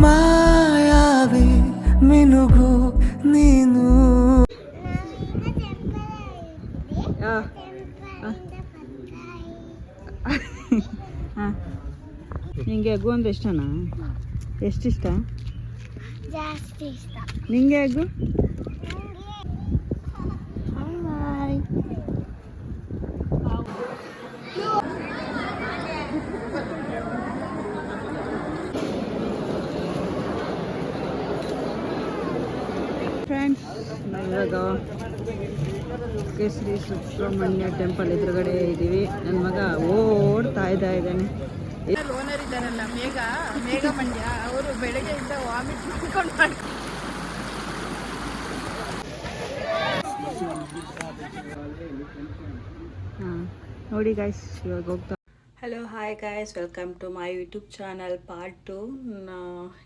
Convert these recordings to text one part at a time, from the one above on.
ಮಾಯಾವಿ ಮಿನುಗು ನೀನು. ನಿಂಗೆ ಅಗ್ಗು ಅಂದ್ರೆ ಇಷ್ಟನಾ ಎಷ್ಟಿಷ್ಟ? ಜಾಸ್ತಿ ಇಷ್ಟ. ನಿಂಗೆ ಅಗ್ಗು ಫ್ರೆಂಡ್ಸ್ ಇವಾಗ ಕೇಸರಿ ಸುಬ್ರಹ್ಮಣ್ಯ ಟೆಂಪಲ್ ಎದುರುಗಡೆ ಇದ್ದೀವಿ. ನನ್ನ ಮಗ ಓಡ್ತಾ ಇದ್ದ ಇದ್ದಾನೆ. ಓನರ್ ಇದ್ದಾರಲ್ಲ ಮೇಘ ಮೇಘ ಮಂಡ್ಯ ಅವರು ಬೆಳಗ್ಗೆಯಿಂದ ವಾಮಿಟ್ ಮಾಡ್ಕೊಂಡು ಮಾಡಿ ಹಾಂ ನೋಡಿ ಗಾಯ್ಸ್ ಇವಾಗ ಹೋಗ್ತಾ hello hi guys welcome to my YouTube channel part two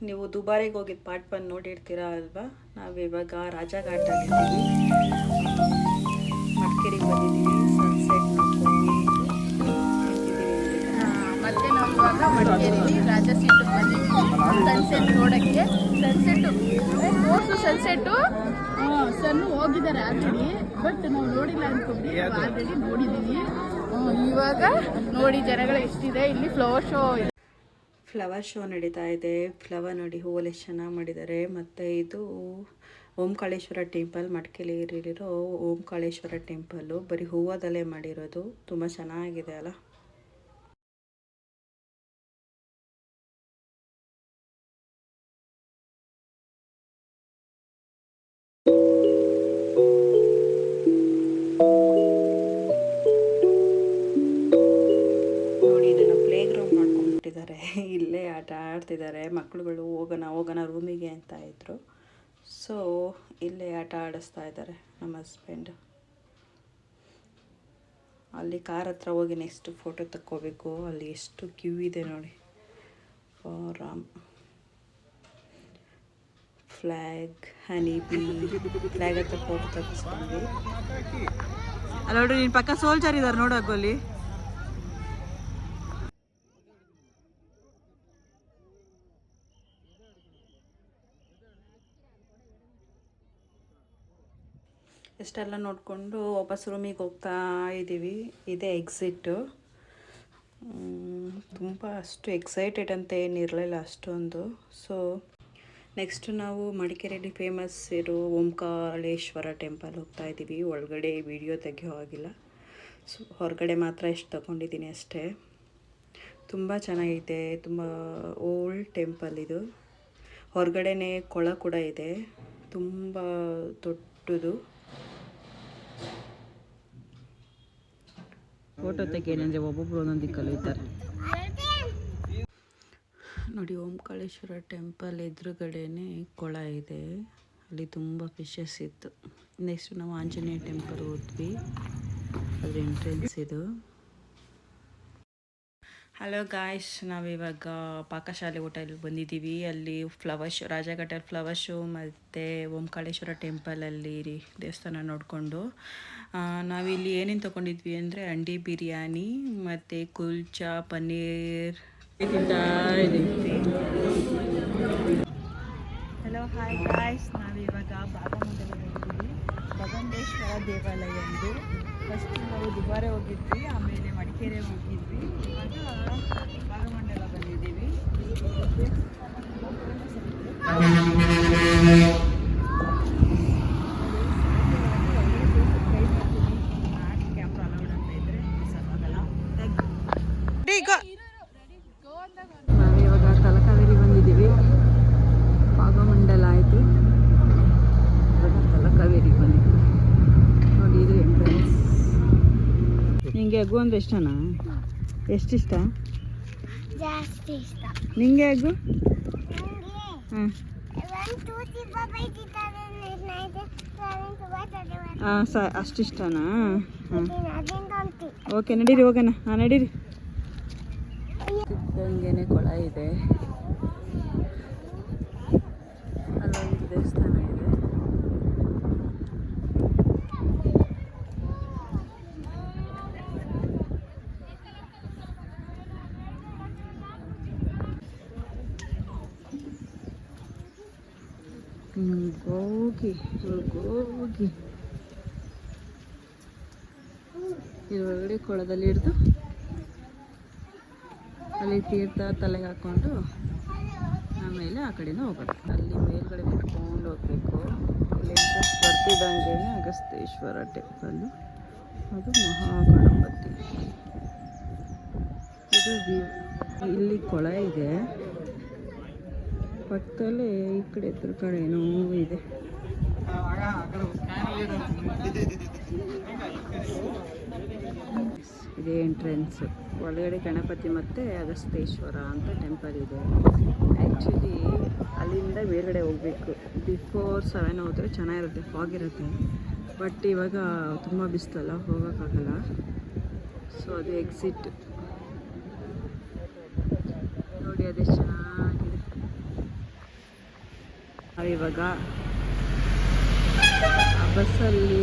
ನೀವು ದುಬಾರಿಗೆ ಹೋಗಿದ್ದು ಪಾರ್ಟ್ ಒನ್ ನೋಡಿರ್ತೀರಾ ಅಲ್ವಾ? ನಾವು ಇವಾಗ ರಾಜಘಾಟಲ್ಲಿದ್ದೀವಿ ಮಡಿಕೇರಿಗೆ ಬಂದಿದ್ದೀವಿ ಸನ್ಸೆಟ್ ಮತ್ತೆ ನಾವು ಇವಾಗ ಮಡಿಕೇರಿಲಿ ರಾಜ ಸೀಟು ಬಂದಿದ್ದೀವಿ. ಸನ್ಸೆಟ್ ನೋಡೋಕ್ಕೆ. ಸನ್ಸೆಟ್ಟು ಮೋಸ್ಟು ಸನ್ಸೆಟ್ಟು ಸನ್ ಹೋಗಿದ್ದಾರೆ ಆಲ್ರೆಡಿ ಬಟ್ ನಾವು ನೋಡಿಲ್ಲ ಅಂದ್ಕೊಂಡು ಆಲ್ರೆಡಿ ನೋಡಿದ್ದೀವಿ. ಇವಾಗ ನೋಡಿ ಜನಗಳು ಎಷ್ಟಿದೆ, ಇಲ್ಲಿ ಫ್ಲವರ್ ಶೋ ಇದೆ. ಫ್ಲವರ್ ಶೋ ನಡೀತಾ ಇದೆ. ಫ್ಲವರ್ ನೋಡಿ ಹೂವಲ್ಲಿ ಎಷ್ಟು ಚೆನ್ನಾಗಿ ಮಾಡಿದ್ದಾರೆ ಮತ್ತು ಇದು ಓಂಕಾಳೇಶ್ವರ ಟೆಂಪಲ್ ಮಡಿಕೇರಿಯಲ್ಲಿರೋ ಓಂಕಾಳೇಶ್ವರ ಟೆಂಪಲ್ಲು ಬರೀ ಹೂವದಲ್ಲೇ ಮಾಡಿರೋದು. ತುಂಬ ಚೆನ್ನಾಗಿದೆ ಅಲ್ಲ? ಮಾಡ್ಕೊಂಡ್ಬಿಟ್ಟಿದ್ದಾರೆ ಇಲ್ಲೇ ಆಟ ಆಡ್ತಿದ್ದಾರೆ. ಮಕ್ಕಳುಗಳು ಹೋಗೋಣ ಹೋಗೋಣ ರೂಮಿಗೆ ಅಂತ ಇದ್ದರು ಸೊ ಇಲ್ಲೇ ಆಟ ಆಡಿಸ್ತಾ ಇದ್ದಾರೆ ನಮ್ಮ ಹಸ್ಬೆಂಡ್ ಅಲ್ಲಿ ಕಾರ್ ಹತ್ರ ಹೋಗಿ ನೆಕ್ಸ್ಟ್ ಫೋಟೋ ತಕ್ಕೋಬೇಕು. ಅಲ್ಲಿ ಎಷ್ಟು ಕ್ಯೂ ಇದೆ ನೋಡಿ. ರಾಮ್ ಫ್ಲ್ಯಾಗ್ ಹನಿ ಬಿ ಫ್ಲ್ಯಾಗ್ ಹತ್ರ ಫೋಟೋ ತೆಗಿಸ್ಕೊಂಡ್ವಿ ಅಲ್ಲ ನೋಡ್ರಿ ನಿನ್ನ ಪಕ್ಕ ಸೋಲ್ಜರ್ ಇದ್ದಾರೆ ನೋಡೋಕು ಅಲ್ಲಿ ಇಷ್ಟೆಲ್ಲ ನೋಡಿಕೊಂಡು ವಾಪಸ್ ರೂಮಿಗೆ ಹೋಗ್ತಾ ಇದ್ದೀವಿ ಇದೇ ಎಕ್ಸಿಟ್ಟು ತುಂಬ ಅಷ್ಟು ಎಕ್ಸೈಟೆಡ್ ಅಂತ ಏನಿರಲಿಲ್ಲ ಅಷ್ಟೊಂದು. ಸೊ ನೆಕ್ಸ್ಟ್ ನಾವು ಮಡಿಕೇರಿಯಲ್ಲಿ ಫೇಮಸ್ ಇರೋ ಓಂಕಾರೇಶ್ವರ ಟೆಂಪಲ್ ಹೋಗ್ತಾ ಇದ್ದೀವಿ ಒಳಗಡೆ ವಿಡಿಯೋ ತೆಗೆಯೋ ಆಗಿಲ್ಲ ಸೊ ಹೊರಗಡೆ ಮಾತ್ರ ಎಷ್ಟು ತಗೊಂಡಿದ್ದೀನಿ ಅಷ್ಟೇ. ತುಂಬ ಚೆನ್ನಾಗಿದೆ ತುಂಬ ಓಲ್ಡ್ ಟೆಂಪಲ್ ಇದು. ಹೊರಗಡೆನೇ ಕೊಳ ಕೂಡ ಇದೆ. ತುಂಬ ದೊಡ್ಡದು. ಫೋಟೋ ತೆಗೆಯಂದರೆ ಒಬ್ಬೊಬ್ರು ಒಂದೊಂದು ದಿಕ್ಕಲ್ಲಿ ಇದ್ದಾರೆ. ನೋಡಿ ಓಂಕಾಳೇಶ್ವರ ಟೆಂಪಲ್ ಎದುರುಗಡೆನೆ ಕೊಳ ಇದೆ. ಅಲ್ಲಿ ತುಂಬ ಫಿಶಸ್ ಇತ್ತು. ನೆಕ್ಸ್ಟ್ ನಾವು ಆಂಜನೇಯ ಟೆಂಪಲ್ ಹೋದ್ವಿ. ಅದ್ರ ಎಂಟ್ರೆನ್ಸ್ ಇದು. ಹಲೋ ಗಾಯ್ಸ್ ನಾವಿವಾಗ ಪಾಕಶಾಲೆ ಹೋಟೆಲ್ ಬಂದಿದ್ದೀವಿ. ಅಲ್ಲಿ flower show Rajaghatta flower show ಮತ್ತು ಓಂಕಾಳೇಶ್ವರ ಟೆಂಪಲಲ್ಲಿ ದೇವಸ್ಥಾನ ನೋಡಿಕೊಂಡು. ನಾವಿಲ್ಲಿ ಏನೇನು ತೊಗೊಂಡಿದ್ವಿ ಅಂದರೆ ಅಂಡಿ ಬಿರಿಯಾನಿ ಮತ್ತು kulcha, paneer. Hello hi guys ನಾವಿವಾಗ ಭಗವಂಡೇಶ್ವರ ದೇವಾಲಯ ಎಂದು. ಫಸ್ಟ್ ನಾವು ದುಬಾರೆ ಹೋಗಿದ್ವಿ. ಆಮೇಲೆ ಮಡಿಕೇರಿ ಹೋಗಿದ್ವಿ ಇವಾಗ ಭಾಗಮಂಡಲ ಬಂದಿದ್ದೀವಿ. ತಲಕಾವೇರಿ ಬಂದಿದ್ದೀವಿ. ಭಾಗಮಂಡಲ ಆಯಿತು. ಇವಾಗ ತಲಕಾವೇರಿ ಬಂದಿದ್ದೀವಿ ನೋಡಿ ಇದು ಎಂಟ್ರೆನ್ಸ್ ನಿಂಗೆ ಎಗ್ಗು ಅಂದ್ರೆ ಇಷ್ಟನಾ? ಎಷ್ಟಿಷ್ಟ ಜಾಸ್ತಿ ಇಷ್ಟ. ನಿಂಗೆ ಎಗ್ಗು ಹಾಂ ಸ ಅಷ್ಟಿಷ್ಟನಾ ಹಾಂ ಓಕೆ ನಡೀರಿ ಹೋಗೋಣ. ಹಾಂ ನಡೀರಿ. ಸಿದ್ಧಗಂಗೆನೆ ಕೊಳ ಇದೆ. ಅಲ್ಲೊಂದು ದೇವಸ್ಥಾನ. ಹೋಗಿ ಹೋಗಿ ಇದ್ರೊಳಗಡೆ ಕೊಳದಲ್ಲಿ ಹಿಡಿದು ಅಲ್ಲಿ ತೀರ್ಥ ತಲೆಗೆ ಹಾಕ್ಕೊಂಡು ಆಮೇಲೆ ಆ ಕಡೆಯಿಂದ ಹೋಗೋದು. ಅಲ್ಲಿ ಮೇಲ್ಗಡೆ ಇಟ್ಕೊಂಡು ಹೋಗ್ಬೇಕು. ಅಲ್ಲಿ ಬರ್ತಿದ್ದಂಗೆ ಅಗಸ್ತೇಶ್ವರ ಟೆಂಪಲ್ಲು ಅದು ಮಹಾಗಣಪತಿ. ಇದು ಇಲ್ಲಿ ಕೊಳ ಇದೆ. ಪಕ್ಕದಲ್ಲೇ ಈ ಕಡೆ ಎದುರು ಕಡೆ ಏನೋ ಇದೆ. ಇದೇ ಎಂಟ್ರೆನ್ಸ್ ಒಳಗಡೆ ಗಣಪತಿ ಮತ್ತು ಅಗಸ್ತೇಶ್ವರ ಅಂತ ಟೆಂಪಲ್ ಇದೆ. ಆ್ಯಕ್ಚುಲಿ ಅಲ್ಲಿಂದ ಬೇರೆಗಡೆ ಹೋಗಬೇಕು. ಬಿಫೋರ್ ಸೆವೆನ್ ಹೋದರೆ ಚೆನ್ನಾಗಿರುತ್ತೆ ಫಾಗ್ ಇರುತ್ತೆ ಬಟ್ ಇವಾಗ ತುಂಬ ಬಿಸ್ತಲ್ಲ ಹೋಗೋಕ್ಕಾಗಲ್ಲ. ಸೊ ಅದು ಎಕ್ಸಿಟ್ ನೋಡಿ ಅದೆಷ್ಟು ಚೆನ್ನಾಗಿದೆ. ನಾವಿವಾಗ ಬಸ್ಸಲ್ಲಿ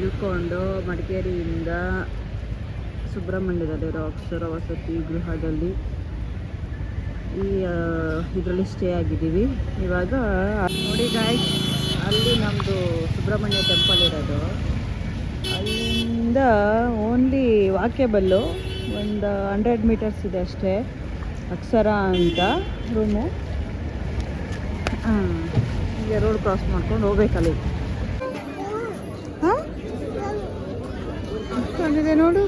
ಇಳ್ಕೊಂಡು ಮಡಿಕೇರಿಯಿಂದ ಸುಬ್ರಹ್ಮಣ್ಯದಲ್ಲಿರೋ ಅಕ್ಷರ ವಸತಿ ಗೃಹದಲ್ಲಿ ಈ ಇದರಲ್ಲಿ ಸ್ಟೇ ಆಗಿದ್ದೀವಿ. ಇವಾಗ ನೋಡಿ ಗಾಯ್ ಅಲ್ಲಿ ನಮ್ಮದು ಸುಬ್ರಹ್ಮಣ್ಯ ಟೆಂಪಲ್ ಇರೋದು. ಅಲ್ಲಿಂದ ಓನ್ಲಿ ವಾಕ್ಯಬಲ್ಲು ಒಂದು ಹಂಡ್ರೆಡ್ ಮೀಟರ್ಸ್ ಇದೆ ಅಷ್ಟೇ. ಅಕ್ಷರ ಅಂತ ರೂಮು ಹಾಂ ಈಗ ರೋಡ್ ಕ್ರಾಸ್ ಮಾಡ್ಕೊಂಡು ಹೋಗ್ಬೇಕಲ್ಲಿ ಹಾಂ ಚೆನ್ನಾಗಿದೆ ನೋಡು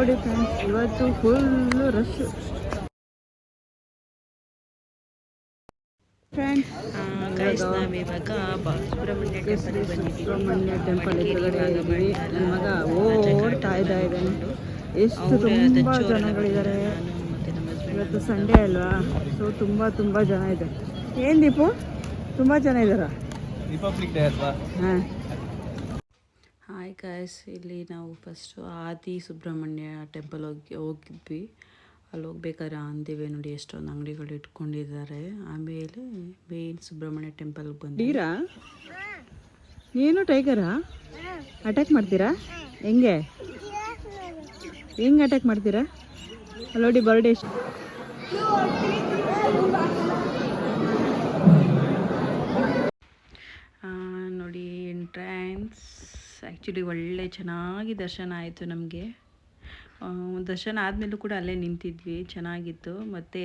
ನೋಡಿ ಫ್ರೆಂಡ್ಸ್ ಇವತ್ತು ಫುಲ್ ರಶ್ ಫ್ರೆಂಡ್ಸ್ ನಾವಿವಾಗ ಸುಬ್ರಹ್ಮಣ್ಯ ಸುಬ್ರಹ್ಮಣ್ಯ ಟೆಂಪಲ್ ಎದುರುಗಡೆ ಇದ್ದೀವಿ. ನನ್ನ ಮಗ ಓಡ್ತಾ ಇದ್ದ ಇದ್ದಾನೆ ಎಷ್ಟು ತುಂಬ ಜನಗಳಿದ್ದಾರೆ. ಇವತ್ತು ಸಂಡೇ ಅಲ್ವಾ? ಸೊ ತುಂಬಾ ತುಂಬಾ ಜನ ಇದೆ ಏನ್ ದೀಪು? ತುಂಬಾ ಜನ ಇದ್ದಾರಾ? ರಿಪಬ್ಲಿಕ್ ಡೇ ಅಲ್ವಾ? ಹಾಂ. ಗಾಯ್ಸ್ ಇಲ್ಲಿ ನಾವು ಫಸ್ಟು ಆದಿ ಸುಬ್ರಹ್ಮಣ್ಯ ಟೆಂಪಲ್ ಹೋಗಿ, ಹೋಗಿದ್ವಿ. ಅಲ್ಲಿ ಹೋಗ್ಬೇಕಾದ್ರೆ ಅಂದಿವೆ ನೋಡಿ ಎಷ್ಟೊಂದು ಅಂಗಡಿಗಳು ಇಟ್ಕೊಂಡಿದ್ದಾರೆ. ಆಮೇಲೆ ಮೇನ್ ಸುಬ್ರಹ್ಮಣ್ಯ ಟೆಂಪಲ್ಗೆ ಬಂದೀರಾ ಏನು ಟೈಗರಾ? ಅಟ್ಯಾಕ್ ಮಾಡ್ತೀರಾ? ಹೆಂಗೆ? ಹೆಂಗೆ ಅಟ್ಯಾಕ್ ಮಾಡ್ತೀರಾ? ಅಲ್ಲೋಡಿ ಬರ್ಡೇ ನೋಡಿ ಎಂಟ್ರೆನ್ಸ್ ಆ್ಯಕ್ಚುಲಿ ಒಳ್ಳೆ ಚೆನ್ನಾಗಿ ದರ್ಶನ ಆಯಿತು ನಮಗೆ. ದರ್ಶನ ಆದಮೇಲೂ ಕೂಡ ಅಲ್ಲೇ ನಿಂತಿದ್ವಿ ಚೆನ್ನಾಗಿತ್ತು. ಮತ್ತು